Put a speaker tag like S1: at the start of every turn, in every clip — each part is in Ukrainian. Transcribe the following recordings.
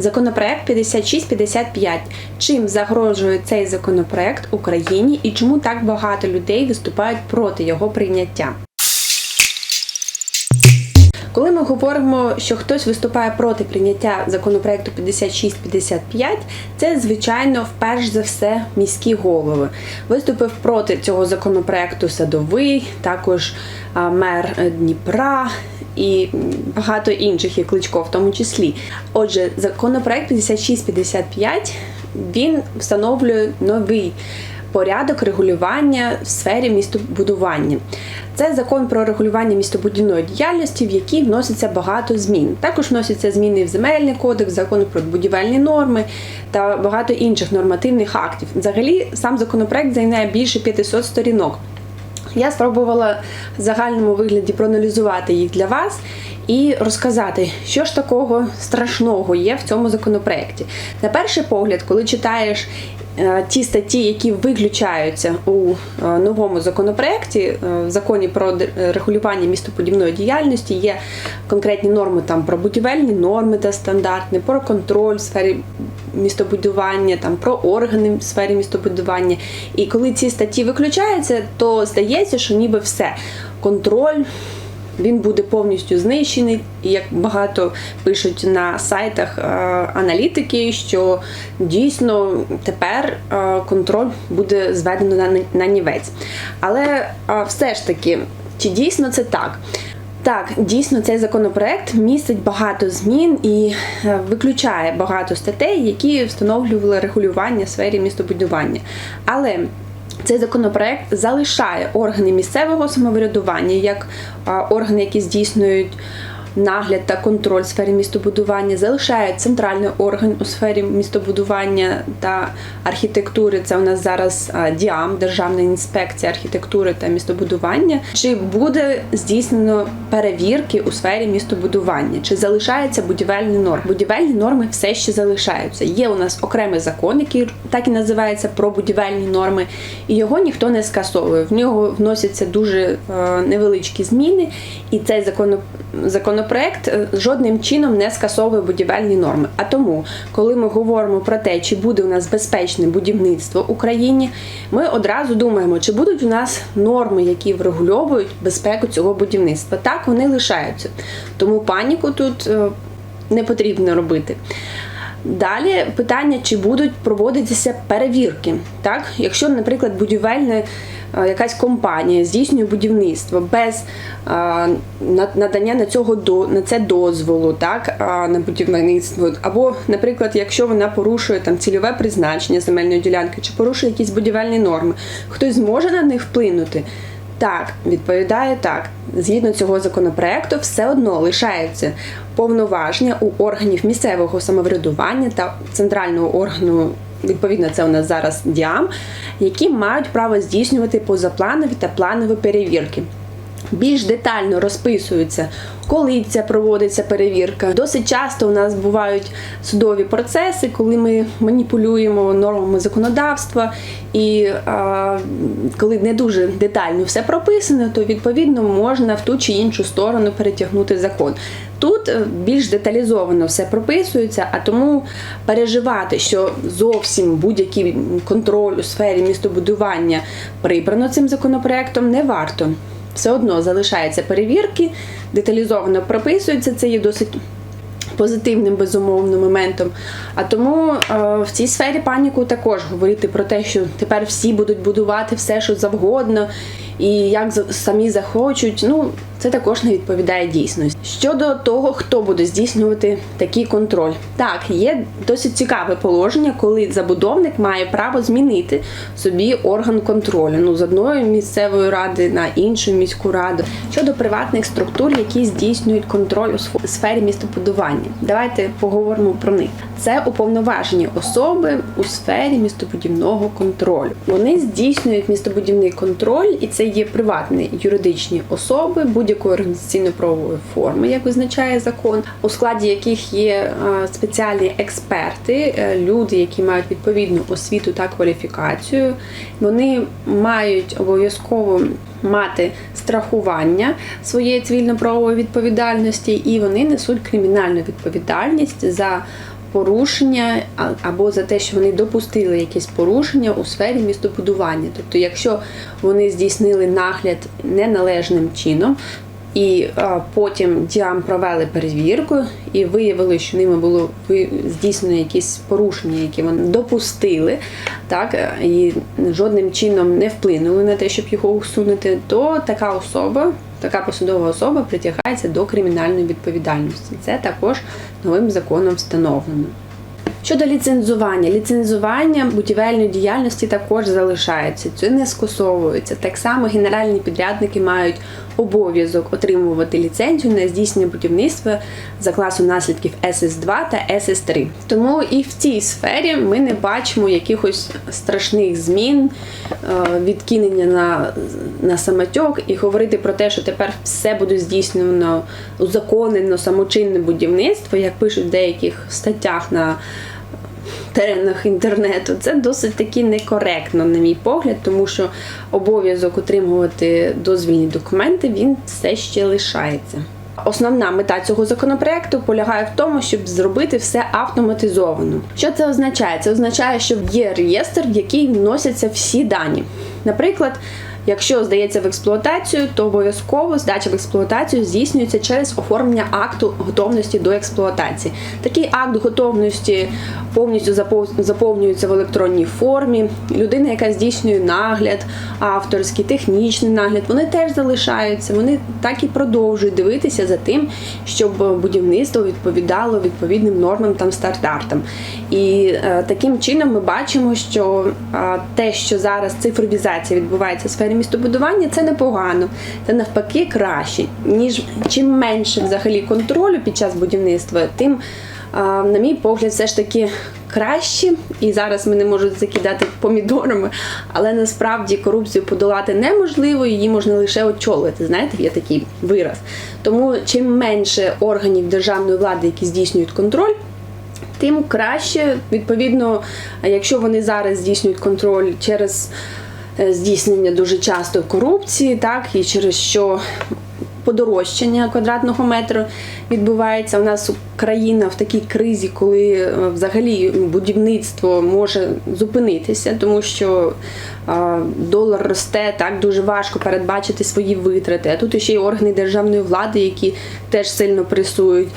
S1: Законопроект 5655. Чим загрожує цей законопроект Україні і чому так багато людей виступають проти його прийняття? Коли ми говоримо, що хтось виступає проти прийняття законопроекту 5655, це звичайно вперш за все міські голови. Виступив проти цього законопроекту садовий, також мер е, Дніпра. І багато інших, і Кличко в тому числі. Отже, законопроект 5655 він встановлює новий порядок регулювання в сфері містобудування. Це закон про регулювання містобудівної діяльності, в який вноситься багато змін. Також вносяться зміни в земельний кодекс, закон про будівельні норми та багато інших нормативних актів. Взагалі, сам законопроект займає більше 500 сторінок. Я спробувала в загальному вигляді проаналізувати їх для вас і розказати, що ж такого страшного є в цьому законопроекті. На перший погляд, коли читаєш е, ті статті, які виключаються у е, новому законопроекті, е, в законі про регулювання містоподібної діяльності, є конкретні норми там про будівельні норми та стандарти, про контроль в сфері містобудування, там про органи в сфері містобудування. І коли ці статті виключаються, то здається, що ніби все контроль. Він буде повністю знищений, як багато пишуть на сайтах е, аналітики, що дійсно тепер е, контроль буде зведено на, на нівець. Але е, все ж таки, чи дійсно це так? Так, дійсно, цей законопроект містить багато змін і виключає багато статей, які встановлювали регулювання в сфері містобудування. Але цей законопроект залишає органи місцевого самоврядування як органи, які здійснюють нагляд та контроль в сфері містобудування, залишає центральний орган у сфері містобудування та архітектури. Це у нас зараз ДІАМ, Державна інспекція архітектури та містобудування. Чи буде здійснено перевірки у сфері містобудування? Чи залишаються будівельні норми? Будівельні норми все ще залишаються. Є у нас окремий закон, який так і називається про будівельні норми, і його ніхто не скасовує. В нього вносяться дуже е, невеличкі зміни, і цей закон, законопроект е, жодним чином не скасовує будівельні норми. А тому, коли ми говоримо про те, чи буде у нас безпечне будівництво в Україні, ми одразу думаємо, чи будуть у нас норми, які врегульовують безпеку цього будівництва. Так, вони лишаються. Тому паніку тут е, не потрібно робити. Далі питання, чи будуть проводитися перевірки. Так? Якщо, наприклад, будівельна е, якась компанія здійснює будівництво без е, надання на цього на це дозволу, так на будівництво, або, наприклад, якщо вона порушує там цільове призначення земельної ділянки, чи порушує якісь будівельні норми, хтось зможе на них вплинути. Так, відповідає так. Згідно цього законопроекту, все одно лишаються повноваження у органів місцевого самоврядування та центрального органу. Відповідно, це у нас зараз діам, які мають право здійснювати позапланові та планові перевірки. Більш детально розписуються, коли ця проводиться перевірка. Досить часто у нас бувають судові процеси, коли ми маніпулюємо нормами законодавства, і а, коли не дуже детально все прописано, то відповідно можна в ту чи іншу сторону перетягнути закон. Тут е, більш деталізовано все прописується, а тому переживати, що зовсім будь-який контроль у сфері містобудування прибрано цим законопроектом, не варто. Все одно залишаються перевірки, деталізовано прописується. Це є досить позитивним безумовно моментом. А тому е, в цій сфері паніку також говорити про те, що тепер всі будуть будувати все, що завгодно, і як самі захочуть. Ну це також не відповідає дійсності. Щодо того, хто буде здійснювати такий контроль, так є досить цікаве положення, коли забудовник має право змінити собі орган контролю. Ну з одної місцевої ради на іншу міську раду щодо приватних структур, які здійснюють контроль у сфері містобудування. Давайте поговоримо про них. Це уповноважені особи у сфері містобудівного контролю. Вони здійснюють містобудівний контроль, і це є приватні юридичні особи будь-якої організаційно-правової форми, як визначає закон, у складі яких є е, спеціальні експерти, е, люди, які мають відповідну освіту та кваліфікацію. Вони мають обов'язково мати страхування своєї цивільно-правової відповідальності, і вони несуть кримінальну відповідальність за порушення або за те, що вони допустили якесь порушення у сфері містобудування. Тобто, якщо вони здійснили нагляд неналежним чином. І а, потім діам провели перевірку і виявили, що ними було здійснено якісь порушення, які вони допустили, так е, і жодним чином не вплинули на те, щоб його усунути, то така особа, така посадова особа притягається до кримінальної відповідальності. Це також новим законом встановлено. Щодо ліцензування, ліцензування будівельної діяльності також залишається, це не скасовується. Так само генеральні підрядники мають обов'язок отримувати ліцензію на здійснення будівництва за класом наслідків СС2 та СС3. Тому і в цій сфері ми не бачимо якихось страшних змін, е, відкинення на, на самотьок і говорити про те, що тепер все буде здійснено узаконено самочинне будівництво, як пишуть в деяких статтях на теренах інтернету, це досить таки некоректно, на мій погляд, тому що обов'язок отримувати дозвільні документи він все ще лишається. Основна мета цього законопроекту полягає в тому, щоб зробити все автоматизовано. Що це означає? Це означає, що є реєстр, в який вносяться всі дані. Наприклад, якщо здається в експлуатацію, то обов'язково здача в експлуатацію здійснюється через оформлення акту готовності до експлуатації. Такий акт готовності повністю заповнюється в електронній формі. Людина, яка здійснює нагляд, авторський, технічний нагляд, вони теж залишаються. Вони так і продовжують дивитися за тим, щоб будівництво відповідало відповідним нормам та стандартам. І е, таким чином ми бачимо, що е, те, що зараз цифровізація відбувається в сфері містобудування, це непогано. Це навпаки краще. Ніж чим менше взагалі контролю під час будівництва, тим, на мій погляд, все ж таки краще. І зараз мене можуть закидати помідорами, але насправді корупцію подолати неможливо, її можна лише очолити. Знаєте, є такий вираз. Тому чим менше органів державної влади, які здійснюють контроль тим краще. Відповідно, якщо вони зараз здійснюють контроль через здійснення дуже часто корупції, так і через що подорожчання квадратного метру відбувається. У нас країна в такій кризі, коли е, взагалі будівництво може зупинитися, тому що е, долар росте, так дуже важко передбачити свої витрати. А тут ще й органи державної влади, які теж сильно пресують.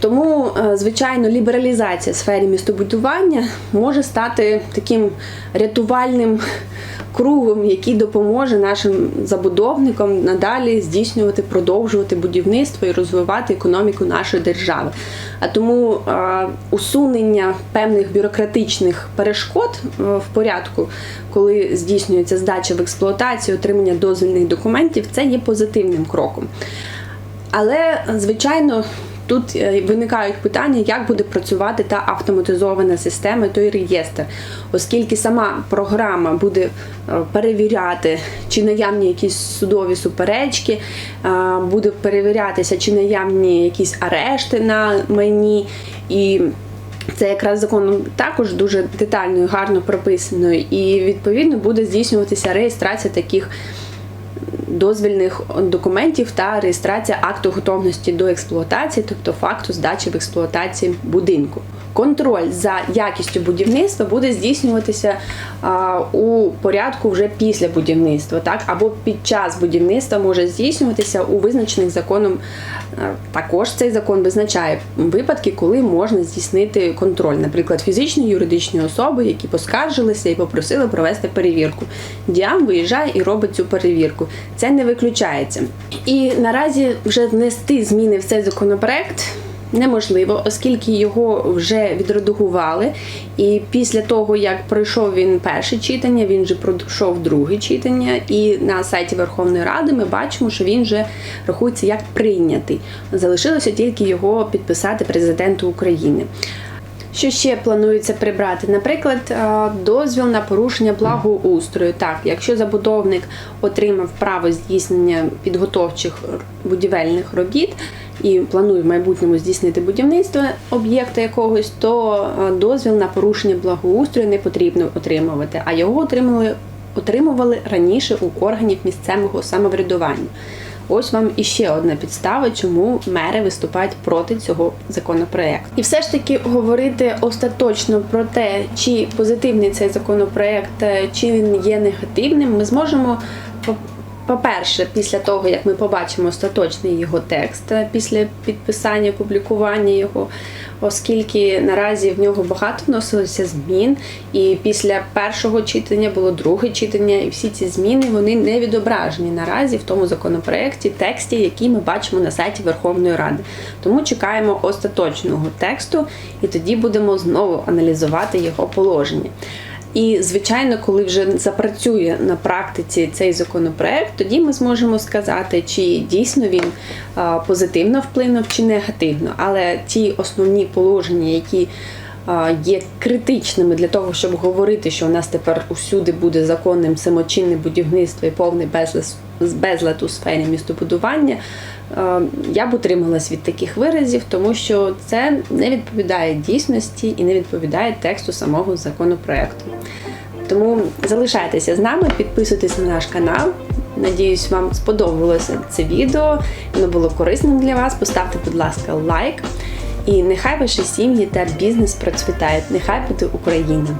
S1: Тому, е, звичайно, лібералізація в сфері містобудування може стати таким рятувальним кругом, який допоможе нашим забудовникам надалі здійснювати, продовжувати будівництво і розвивати економіку нашої держави. А тому усунення певних бюрократичних перешкод е, в порядку, коли здійснюється здача в експлуатацію, отримання дозвільних документів, це є позитивним кроком. Але, звичайно, тут е, виникають питання, як буде працювати та автоматизована система, той реєстр, оскільки сама програма буде е, перевіряти, чи наявні якісь судові суперечки, е, буде перевірятися, чи наявні якісь арешти на майні. І це якраз законом також дуже детально і гарно прописано, і відповідно буде здійснюватися реєстрація таких дозвільних документів та реєстрація акту готовності до експлуатації, тобто факту здачі в експлуатації будинку. Контроль за якістю будівництва буде здійснюватися а, у порядку вже після будівництва, так або під час будівництва може здійснюватися у визначених законом. а, Також цей закон визначає випадки, коли можна здійснити контроль, наприклад, фізичні юридичні особи, які поскаржилися і попросили провести перевірку. Діам виїжджає і робить цю перевірку. Це не виключається. І наразі вже внести зміни в цей законопроект неможливо, оскільки його вже відредагували. І після того, як пройшов він перше читання, він вже пройшов друге читання. І на сайті Верховної Ради ми бачимо, що він вже рахується як прийнятий. Залишилося тільки його підписати президенту України. Що ще планується прибрати? Наприклад, е, дозвіл на порушення благоустрою. Так, якщо забудовник отримав право здійснення підготовчих будівельних робіт і планує в майбутньому здійснити будівництво об'єкта якогось, то е, дозвіл на порушення благоустрою не потрібно отримувати, а його отримали, отримували раніше у органів місцевого самоврядування. Ось вам іще одна підстава, чому мери виступають проти цього законопроекту. І все ж таки говорити остаточно про те, чи позитивний цей законопроект, е, чи він є негативним, ми зможемо по-перше, після того, як ми побачимо остаточний його текст, е, після підписання, публікування його, оскільки наразі в нього багато вносилося змін, і після першого читання було друге читання, і всі ці зміни вони не відображені наразі в тому законопроекті, тексті, який ми бачимо на сайті Верховної Ради. Тому чекаємо остаточного тексту, і тоді будемо знову аналізувати його положення. І, звичайно, коли вже запрацює на практиці цей законопроект, тоді ми зможемо сказати, чи дійсно він позитивно вплинув чи негативно. Але ті основні положення, які є критичними для того, щоб говорити, що у нас тепер усюди буде законним самочинне будівництво і безлад, безлад у сфері містобудування. Е, Я б утрималась від таких виразів, тому що це не відповідає дійсності і не відповідає тексту самого законопроекту. Тому залишайтеся з нами, підписуйтесь на наш канал. Надіюсь, вам сподобалося це відео, воно було корисним для вас. Поставте, будь ласка, лайк. І нехай ваші сім'ї та бізнес процвітають. Нехай буде Україна!